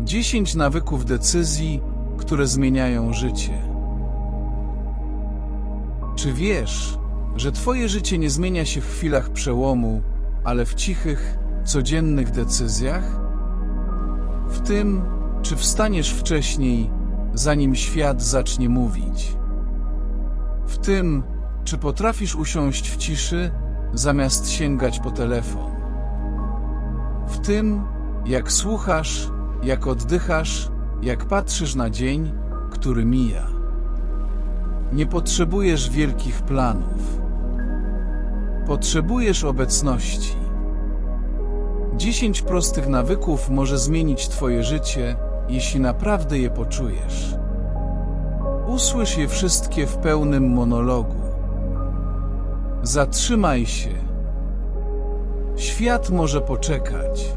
10 nawyków decyzji, które zmieniają życie. Czy wiesz, że Twoje życie nie zmienia się w chwilach przełomu, ale w cichych, codziennych decyzjach? W tym, czy wstaniesz wcześniej, zanim świat zacznie mówić. W tym, czy potrafisz usiąść w ciszy, zamiast sięgać po telefon. W tym, jak słuchasz, jak oddychasz, jak patrzysz na dzień, który mija. Nie potrzebujesz wielkich planów. Potrzebujesz obecności. 10 prostych nawyków może zmienić Twoje życie, jeśli naprawdę je poczujesz. Usłysz je wszystkie w pełnym monologu. Zatrzymaj się. Świat może poczekać.